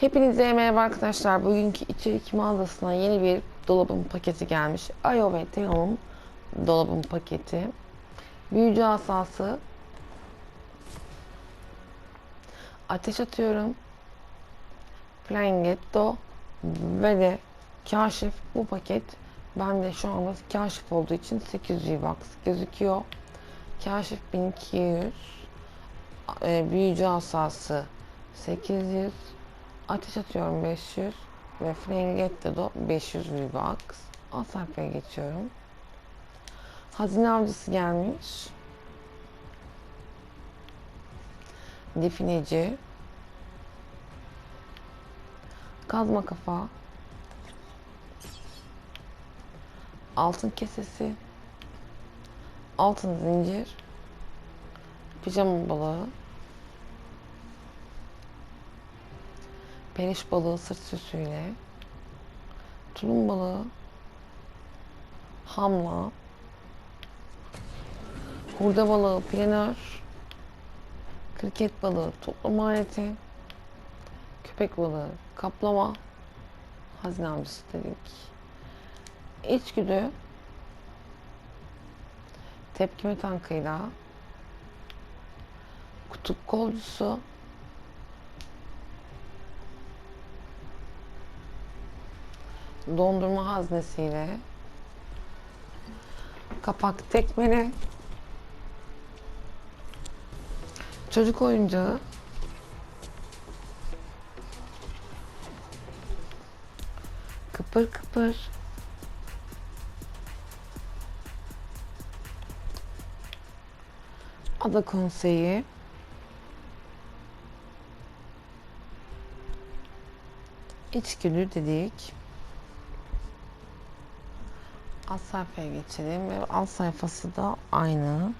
Hepinize merhaba arkadaşlar. Bugünkü içerik mağazasına yeni bir dolabın paketi gelmiş. Ayo ve Teo'nun dolabın paketi. Büyücü asası. Ateş atıyorum. Flangetto ve de kaşif bu paket bende şu anda kaşif olduğu için 800 V-Bucks gözüküyor. Kaşif 1200 e, büyücü asası 800 ateş atıyorum 500 ve Frengette de 500 V-Bucks. Alt sayfaya geçiyorum. Hazine avcısı gelmiş. Defineci. Kazma kafa. Altın kesesi. Altın zincir. Pijama balığı Periş balığı sırt süsüyle, tulum balığı, hamla, hurda balığı planör, kriket balığı toplama aleti, köpek balığı kaplama, hazine avcısı dedik. İçgüdü, tepkime tankıyla, kutup kolcusu, dondurma haznesiyle kapak tekmele çocuk oyuncağı. Kıpır kıpır. Ada konseyi. İçgüdü dedik alt sayfaya geçelim ve alt sayfası da aynı.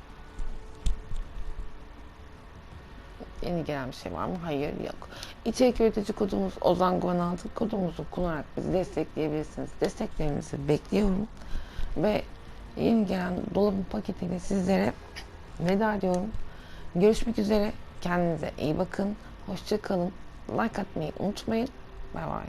Yeni gelen bir şey var mı? Hayır yok. İçerik üretici kodumuz Ozan Gonaltı kodumuzu kullanarak bizi destekleyebilirsiniz. Desteklerinizi bekliyorum. Ve yeni gelen dolabın paketiyle sizlere veda ediyorum. Görüşmek üzere. Kendinize iyi bakın. Hoşça kalın. Like atmayı unutmayın. Bay bay.